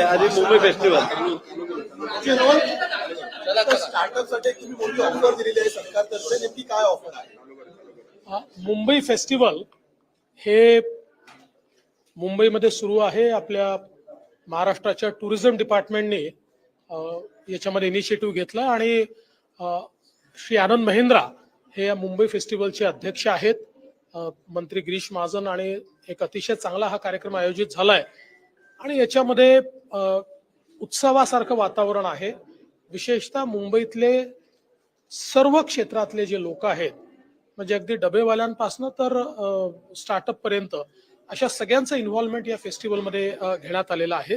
आधी मुंबई फेस्टिवल स्टार्टअपसाठी तुम्ही मोठी ऑफर दिलेली आहे सरकारतर्फे. नेमकी काय ऑफर आहे? अ, मुंबई फेस्टिवल हे मुंबईमध्ये सुरू आहे. आपल्या महाराष्ट्राच्या टुरिझम डिपार्टमेंटने याच्यामध्ये इनिशिएटिव्ह घेतला आणि श्री आनंद महिंद्रा हे या मुंबई फेस्टिवलचे अध्यक्ष आहेत. मंत्री गिरीश महाजन आणि एक अतिशय चांगला हा कार्यक्रम आयोजित झालाय. आणि याच्यामध्ये उत्सवासारखं वातावरण आहे. विशेषतः मुंबईतले सर्व क्षेत्रातले जे लोक आहेत म्हणजे अगदी डबेवाल्यांपासनं तर स्टार्टअप पर्यंत अशा सगळ्यांचं इन्व्हॉल्वमेंट या फेस्टिवलमध्ये घेण्यात आलेलं आहे.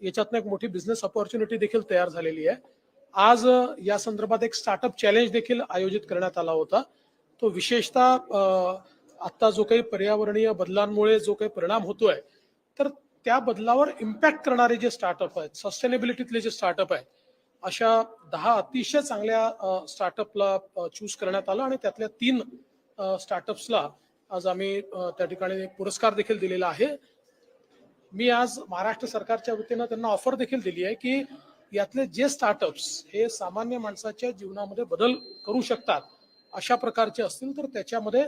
याच्यातनं एक मोठी बिझनेस ऑपॉर्च्युनिटी देखील तयार झालेली आहे. आज या संदर्भात एक स्टार्टअप चॅलेंज देखील आयोजित करण्यात आला होता. तो विशेषतः आत्ता जो काही पर्यावरणीय बदलांमुळे जो काही परिणाम होतोय तर त्या बदलावर इम्पॅक्ट करणारे जे स्टार्टअप आहेत सस्टेनेबिलिटीतले जे स्टार्टअप आहेत अशा दहा अतिशय चांगल्या स्टार्टअपला चूज करण्यात आलं आणि त्यातल्या तीन स्टार्टअप्सला आज आम्ही त्या ठिकाणी पुरस्कार देखील दिलेला आहे. मी आज महाराष्ट्र सरकारच्या वतीनं त्यांना ऑफर देखील दिली आहे की यातले जे स्टार्टअप्स हे सामान्य माणसाच्या जीवनामध्ये बदल करू शकतात अशा प्रकारचे असतील तर त्याच्यामध्ये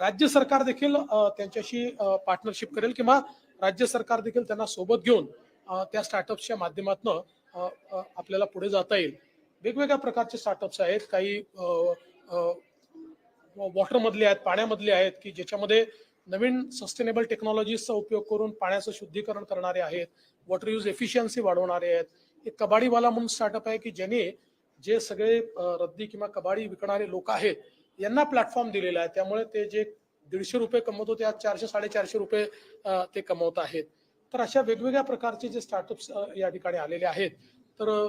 राज्य सरकार देखील त्यांच्याशी पार्टनरशिप करेल किंवा राज्य सरकार देखील त्यांना सोबत घेऊन त्या स्टार्टअप्सच्या माध्यमातून आपल्याला पुढे जाता येईल. वेगवेगळ्या प्रकारचे स्टार्टअप्स आहेत. काही वॉटरमधले आहेत पाण्यामधले आहेत की ज्याच्यामध्ये नवीन सस्टेनेबल टेक्नॉलॉजीजचा उपयोग करून पाण्याचं शुद्धीकरण करणारे आहेत वॉटर यूज एफिशियन्सी वाढवणारे आहेत. एक कबाडीवाला म्हणून स्टार्टअप आहे की ज्याने जे सगळे रद्दी किंवा कबाडी विकणारे लोक आहेत यांना प्लॅटफॉर्म दिलेला आहे. त्यामुळे ते जे दीडशे रुपये कमवत होते आज चारशे साडेचारशे रुपये ते कमवत आहेत. तर अशा वेगवेगळ्या प्रकारचे जे स्टार्टअप्स या ठिकाणी आलेले आहेत तर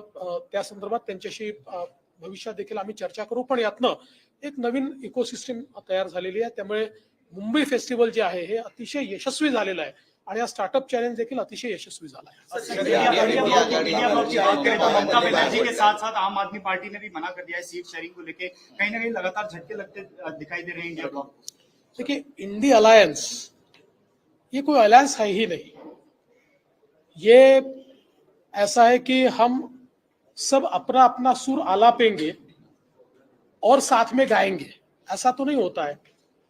त्या संदर्भात त्यांच्याशी भविष्यात देखील आम्ही चर्चा करू. पण यातनं एक नवीन इकोसिस्टम तयार झालेली आहे. त्यामुळे मुंबई फेस्टिवल जे आहे हे अतिशय यशस्वी झालेलं आहे. आणि हा स्टार्टअप चॅलेंज देखील अतिशय यशस्वी झाला आहे. की साथ साथ आम आदमी पार्टी ने भी मना कर दिया है. सीट शेयरिंग को लेके कहीं ना कहीं लगातार झटके लगते दिखाई दे रहे हैं इंडिया ब्लॉक। देखिए इंडी अलायंस ये कोई अलायंस है ही नहीं। ये ऐसा है कि हम सब अपना अपना सुर आलापेंगे और साथ में गाएँगे। ऐसा तो नहीं होता है।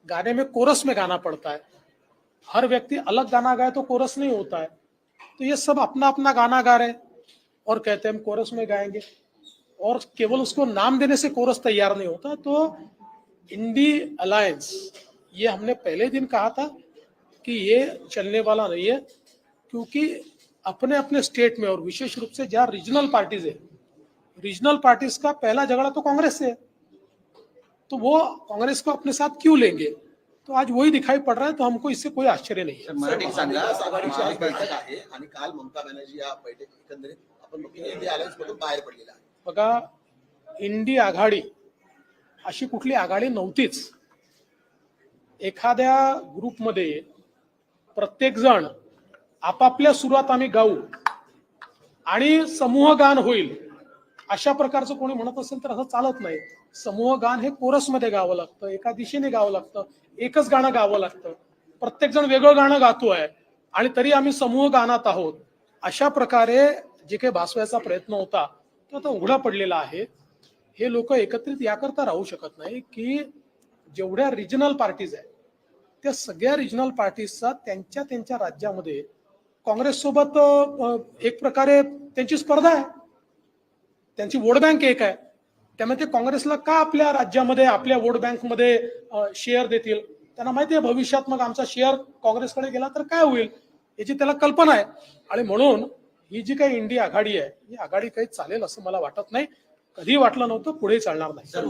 गाने में कोरस में गाना पड़ता है। हर व्यक्ति अलग गाना गाए तो कोरस नहीं होता है। तो ये सब अपना अपना गाना गा रहे हैं और कहते हैं हम कोरस में गाएँगे। और केवल उसको नाम देने से कोरस तैयार नहीं होता तो इंडी अलायंस ये हमने पहले दिन कहा था कि ये चलने वाला नहीं है क्योंकि अपने अपने स्टेट में और विशेष रूप से जहाँ रीजनल पार्टीज़ है रीजनल पार्टीज़ का पहला झगड़ा तो कांग्रेस से है। तो वो कांग्रेस को अपने साथ क्यों लेंगे? तो आज वही दिखाई पड़ रहा है तो हमको इससे कोई आश्चर्य नहीं है। आघाडीची बैठक आहे आणि काल ममता बॅनर्जी या बैठक एकंदरीत आपण इंडिया अलायन्स मधून बाहेर पडलेला आहे. बघा इंडी आघाडी अशी कुठली आघाडी नव्हतीच. एखाद्या ग्रुपमध्ये प्रत्येक जण आपापल्या सुरात आम्ही गाऊ आणि समूह गान होईल अशा प्रकारचं कोणी म्हणत असेल तर असं चालत नाही. समूह गान हे कोरसमध्ये गावं लागतं एका दिशेने गावं लागतं एकच गाणं गावं लागतं. प्रत्येक जण वेगळं गाणं गातोय आणि तरी आम्ही समूह गानात आहोत. अशा प्रकारे जे काही भासवायचा प्रयत्न होता तो आता उघडा पडलेला आहे. हे लोक एकत्रित याकरता राहू शकत नाही की जेवढ्या रिजनल पार्टीज आहेत त्या सगळ्या रिजनल पार्टीजचा त्यांच्या त्यांच्या राज्यामध्ये काँग्रेससोबत एक प्रकारे त्यांची स्पर्धा आहे. त्यांची वोट बँक एक आहे. त्यामुळे ते काँग्रेसला का आपल्या राज्यामध्ये आपल्या वोट बँकमध्ये शेअर देतील? त्यांना माहिती आहे भविष्यात मग आमचा शेअर काँग्रेसकडे गेला तर काय होईल? याची त्याला कल्पना आहे. आणि म्हणून ही जी काही इंडिया आघाडी आहे ही आघाडी काही चालेल असं मला वाटत नाही. कधी वाटलं नव्हतं पुढे चालणार नाही.